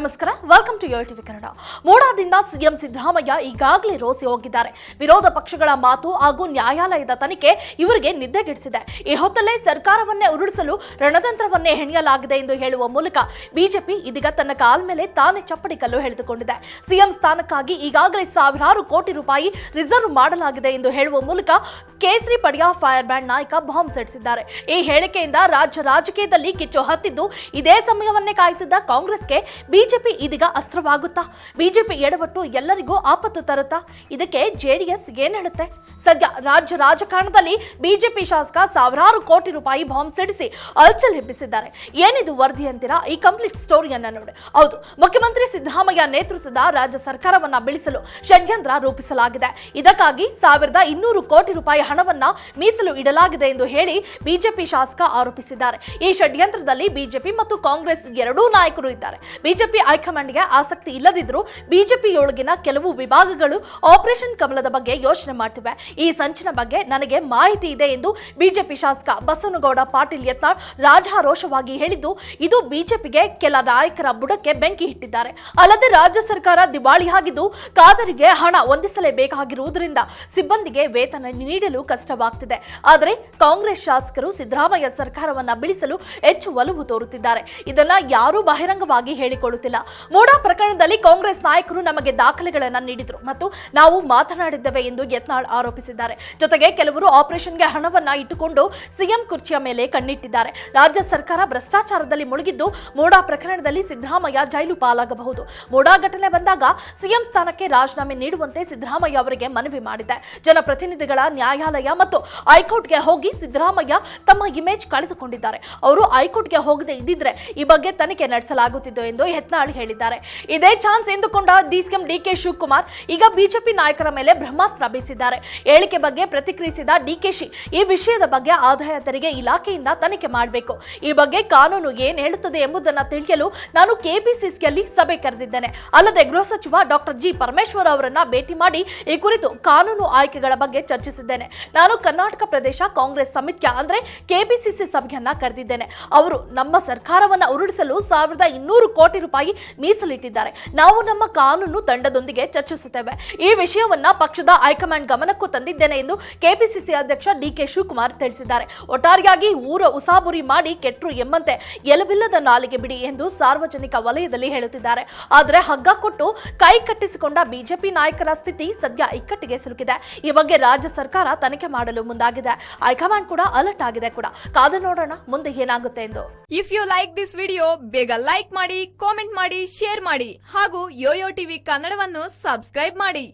ನಮಸ್ಕಾರ. Welcome to yo TV Kannada ಮೋಡಾದಿಂದ CM Siddaramaiah ಈಗಾಗಲೇ ರೋಸಿ ಹೋಗಿದ್ದಾರೆ. ವಿರೋಧ ಪಕ್ಷಗಳ ಮಾತು ಹಾಗೂ ನ್ಯಾಯಾಲಯದ ತನಿಖೆ ಇವರಿಗೆ ನಿದ್ದೆಗೆಡಿಸಿದೆ ಈ ಹೊತ್ತಲ್ಲೇ ಸರ್ಕಾರವನ್ನೇ ಉರುಳಿಸಲು ರಣತಂತ್ರವನ್ನೇ ಹೆಣೆಯಲಾಗಿದೆ ಎಂದು ಹೇಳುವ ಮೂಲಕ ಬಿಜೆಪಿ ಇದೀಗ ತನ್ನ ಕಾಲ್ ಮೇಲೆ ತಾನೇ ಚಪ್ಪಡಿ ಕಲ್ಲು ಎಳೆದುಕೊಂಡಿದೆ. ಸಿಎಂ ಸ್ಥಾನಕ್ಕಾಗಿ ಈಗಾಗಲೇ ಸಾವಿರಾರು ಕೋಟಿ ರೂಪಾಯಿ ರಿಸರ್ವ್ ಮಾಡಲಾಗಿದೆ ಎಂದು ಹೇಳುವ ಮೂಲಕ ಕೇಸರಿ ಪಡೆಯ ಫೈರ್ ಬ್ಯಾಂಡ್ ನಾಯಕ ಬಾಂಬ್ ಸಿಡಿಸಿದ್ದಾರೆ. ಈ ಹೇಳಿಕೆಯಿಂದ ರಾಜ್ಯ ರಾಜಕೀಯದಲ್ಲಿ ಕಿಚ್ಚು ಹತ್ತಿದ್ದು, ಇದೇ ಸಮಯವನ್ನೇ ಕಾಯುತ್ತಿದ್ದ ಕಾಂಗ್ರೆಸ್ಗೆ ಬಿಜೆಪಿ ಇದೀಗ ಅಸ್ತ್ರವಾಗುತ್ತಾ? ಬಿಜೆಪಿ ಎಡವಟ್ಟು ಎಲ್ಲರಿಗೂ ಆಪತ್ತು ತರುತ್ತಾ? ಇದಕ್ಕೆ ಜೆಡಿಎಸ್ ಏನ್ ಹೇಳುತ್ತೆ? ಸದ್ಯ ರಾಜ್ಯ ರಾಜಕಾರಣದಲ್ಲಿ ಬಿಜೆಪಿ ಶಾಸಕ ಸಾವಿರಾರು ಕೋಟಿ ರೂಪಾಯಿ ಬಾಂಬ್ ಸಿಡಿಸಿ ಅಲ್ಚಲ್ ಏನಿದು ವರದಿ ಅಂತೀರಾ? ಈ ಕಂಪ್ಲೀಟ್ ಸ್ಟೋರಿಯನ್ನ ನೋಡಿ. ಹೌದು, ಮುಖ್ಯಮಂತ್ರಿ ಸಿದ್ದರಾಮಯ್ಯ ನೇತೃತ್ವದ ರಾಜ್ಯ ಸರ್ಕಾರವನ್ನ ಬೀಳಿಸಲು ಷಡ್ಯಂತ್ರ ರೂಪಿಸಲಾಗಿದೆ. ಇದಕ್ಕಾಗಿ ಸಾವಿರದ ಇನ್ನೂರು ಕೋಟಿ ರೂಪಾಯಿ ಹಣವನ್ನ ಮೀಸಲು ಇಡಲಾಗಿದೆ ಎಂದು ಹೇಳಿ ಬಿಜೆಪಿ ಶಾಸಕ ಆರೋಪಿಸಿದ್ದಾರೆ. ಈ ಷಡ್ಯಂತ್ರದಲ್ಲಿ ಬಿಜೆಪಿ ಮತ್ತು ಕಾಂಗ್ರೆಸ್ ಎರಡೂ ನಾಯಕರು ಇದ್ದಾರೆ. ಬಿಜೆಪಿ ಹೈಕಮಾಂಡ್ಗೆ ಆಸಕ್ತಿ ಇಲ್ಲದಿದ್ದರೂ ಬಿಜೆಪಿಯೊಳಗಿನ ಕೆಲವು ವಿಭಾಗಗಳು ಆಪರೇಷನ್ ಕಮಲದ ಬಗ್ಗೆ ಯೋಚನೆ ಮಾಡ್ತಿವೆ. ಈ ಸಂಚಿನ ಬಗ್ಗೆ ನನಗೆ ಮಾಹಿತಿ ಇದೆ ಎಂದು ಬಿಜೆಪಿ ಶಾಸಕ ಬಸವನಗೌಡ ಪಾಟೀಲ್ ಯತ್ನಾಳ್ ರಾಜಾರೋಷವಾಗಿ ಹೇಳಿದ್ದು, ಇದು ಬಿಜೆಪಿಗೆ ಕೆಲ ನಾಯಕರ ಬುಡಕ್ಕೆ ಬೆಂಕಿ ಇಟ್ಟಿದ್ದಾರೆ ಅಲ್ಲದೆ ರಾಜ್ಯ ಸರ್ಕಾರ ದಿವಾಳಿಯಾಗಿದ್ದು, ಖಾದರಿಗೆ ಹಣ ಹೊಂದಿಸಲೇಬೇಕಾಗಿರುವುದರಿಂದ ಸಿಬ್ಬಂದಿಗೆ ವೇತನ ನೀಡಲು ಕಷ್ಟವಾಗ್ತಿದೆ. ಆದರೆ ಕಾಂಗ್ರೆಸ್ ಶಾಸಕರು ಸಿದ್ದರಾಮಯ್ಯ ಸರ್ಕಾರವನ್ನ ಬೀಳಿಸಲು ಹೆಚ್ಚು ಒಲವು ತೋರುತ್ತಿದ್ದಾರೆ. ಇದನ್ನ ಯಾರೂ ಬಹಿರಂಗವಾಗಿ ಹೇಳಿಕೊಳ್ಳುತ್ತಿಲ್ಲ. ಮೋಡಾ ಪ್ರಕರಣದಲ್ಲಿ ಕಾಂಗ್ರೆಸ್ ನಾಯಕರು ನಮಗೆ ದಾಖಲೆಗಳನ್ನು ನೀಡಿದರು ಮತ್ತು ನಾವು ಮಾತನಾಡಿದ್ದೇವೆ ಎಂದು ಯತ್ನಾಳ್ ಆರೋಪಿಸಿದ್ದಾರೆ. ಜೊತೆಗೆ ಕೆಲವರು ಆಪರೇಷನ್ಗೆ ಹಣವನ್ನ ಇಟ್ಟುಕೊಂಡು ಸಿಎಂ ಕುರ್ಚಿಯ ಮೇಲೆ ಕಣ್ಣಿಟ್ಟಿದ್ದಾರೆ. ರಾಜ್ಯ ಸರ್ಕಾರ ಭ್ರಷ್ಟಾಚಾರದಲ್ಲಿ ಮುಳುಗಿದ್ದು ಮೋಡಾ ಪ್ರಕರಣದಲ್ಲಿ ಸಿದ್ದರಾಮಯ್ಯ ಜೈಲು ಪಾಲಾಗಬಹುದು. ಮೋಡಾ ಘಟನೆ ಬಂದಾಗ ಸಿಎಂ ಸ್ಥಾನಕ್ಕೆ ರಾಜೀನಾಮೆ ನೀಡುವಂತೆ ಸಿದ್ದರಾಮಯ್ಯ ಅವರಿಗೆ ಮನವಿ ಮಾಡಿದೆ ಜನಪ್ರತಿನಿಧಿಗಳ ನ್ಯಾಯಾಲಯ ಮತ್ತು ಹೈಕೋರ್ಟ್ಗೆ ಹೋಗಿ ಸಿದ್ದರಾಮಯ್ಯ ತಮ್ಮ ಇಮೇಜ್ ಕಳೆದುಕೊಂಡಿದ್ದಾರೆ. ಅವರು ಹೈಕೋರ್ಟ್ಗೆ ಹೋಗದೆ ಇದ್ದಿದ್ರೆ ಈ ಬಗ್ಗೆ ತನಿಖೆ ನಡೆಸಲಾಗುತ್ತಿತ್ತು ಎಂದು ಯತ್ನಾಳ್ ಹೇಳಿದ್ದಾರೆ. ಇದೇ ಚಾನ್ಸ್ ಎಂದುಕೊಂಡ ಡಿಸಿಎಂ ಡಿಕೆ ಶಿವಕುಮಾರ್ ಈಗ ಬಿಜೆಪಿ ನಾಯಕರ ಮೇಲೆ ಬ್ರಹ್ಮಾಸ್ತ್ರ ಬೀಸಿದ್ದಾರೆ. ಹೇಳಿಕೆ ಬಗ್ಗೆ ಪ್ರತಿಕ್ರಿಯಿಸಿದ ಡಿಕೆಶಿ ಈ ವಿಷಯದ ಬಗ್ಗೆ ಆದಾಯ ತೆರಿಗೆ ಇಲಾಖೆಯಿಂದ ತನಿಖೆ ಮಾಡಬೇಕು. ಈ ಬಗ್ಗೆ ಕಾನೂನು ಏನ್ ಹೇಳುತ್ತದೆ ಎಂಬುದನ್ನು ತಿಳಿಯಲು ನಾನು ಕೆಪಿಸಿಸಿಯಲ್ಲಿ ಸಭೆ ಕರೆದಿದ್ದೇನೆ. ಅಲ್ಲದೆ ಗೃಹ ಸಚಿವ ಡಾಕ್ಟರ್ ಜಿ ಪರಮೇಶ್ವರ್ ಅವರನ್ನ ಭೇಟಿ ಮಾಡಿ ಈ ಕುರಿತು ಕಾನೂನು ಆಯ್ಕೆಗಳ ಬಗ್ಗೆ ಚರ್ಚಿಸಿದ್ದೇನೆ. ನಾನು ಕರ್ನಾಟಕ ಪ್ರದೇಶ ಕಾಂಗ್ರೆಸ್ ಸಮಿತಿಯ ಅಂದ್ರೆ ಕೆಪಿಸಿಸಿ ಸಭೆಯನ್ನ ಕರೆದಿದ್ದೇನೆ. ಅವರು ನಮ್ಮ ಸರ್ಕಾರವನ್ನ ಉರುಳಿಸಲು ಸಾವಿರದ ಇನ್ನೂರು ಕೋಟಿ ರೂಪಾಯಿ ಮೀಸಲಿಟ್ಟಿದ್ದಾರೆ. ನಾವು ನಮ್ಮ ಕಾನೂನು ತಂಡದೊಂದಿಗೆ ಚರ್ಚಿಸುತ್ತೇವೆ. ಈ ವಿಷಯವನ್ನ ಪಕ್ಷದ ಹೈಕಮಾಂಡ್ ಗಮನಕ್ಕೂ ತಂದಿದ್ದೇನೆ ಎಂದು ಕೆಪಿಸಿಸಿ ಅಧ್ಯಕ್ಷ ಡಿ ಕೆ ಶಿವಕುಮಾರ್ ತಿಳಿಸಿದ್ದಾರೆ. ಒಟ್ಟಾರೆಯಾಗಿ ಊರ ಉಸಾಬುರಿ ಮಾಡಿ ಕೆಟ್ಟರು ಎಂಬಂತೆ ಎಲಬಿಲ್ಲದ ನಾಲಿಗೆ ಬಿಡಿ ಎಂದು ಸಾರ್ವಜನಿಕ ವಲಯದಲ್ಲಿ ಹೇಳುತ್ತಿದ್ದಾರೆ. ಆದರೆ ಹಗ್ಗ ಕೊಟ್ಟು ಕೈ ಕಟ್ಟಿಸಿಕೊಂಡ ಬಿಜೆಪಿ ನಾಯಕರ ಸ್ಥಿತಿ ಸದ್ಯ ಇಕ್ಕಟ್ಟಿಗೆ ಸಿಲುಕಿದೆ. ಈ ಬಗ್ಗೆ ರಾಜ್ಯ ಸರ್ಕಾರ ತನಿಖೆ ಮಾಡಲು ಮುಂದಾಗಿದೆ. ಹೈಕಮಾಂಡ್ ಕೂಡ ಅಲರ್ಟ್ ಆಗಿದೆ ಕೂಡ. ಕಾದು ನೋಡೋಣ ಮುಂದೆ ಏನಾಗುತ್ತೆ ಎಂದು. If you like this video ಬೇಗ ಲೈಕ್ ಮಾಡಿ ಕಾಮೆಂಟ್ ಮಾಡಿ ಶೇರ್ ಮಾಡಿ. ಹಾಗೂ ಯೋಯೋ ಟಿವಿ ಕನ್ನಡವನ್ನು ಸಬ್ಸ್ಕ್ರೈಬ್ ಮಾಡಿ.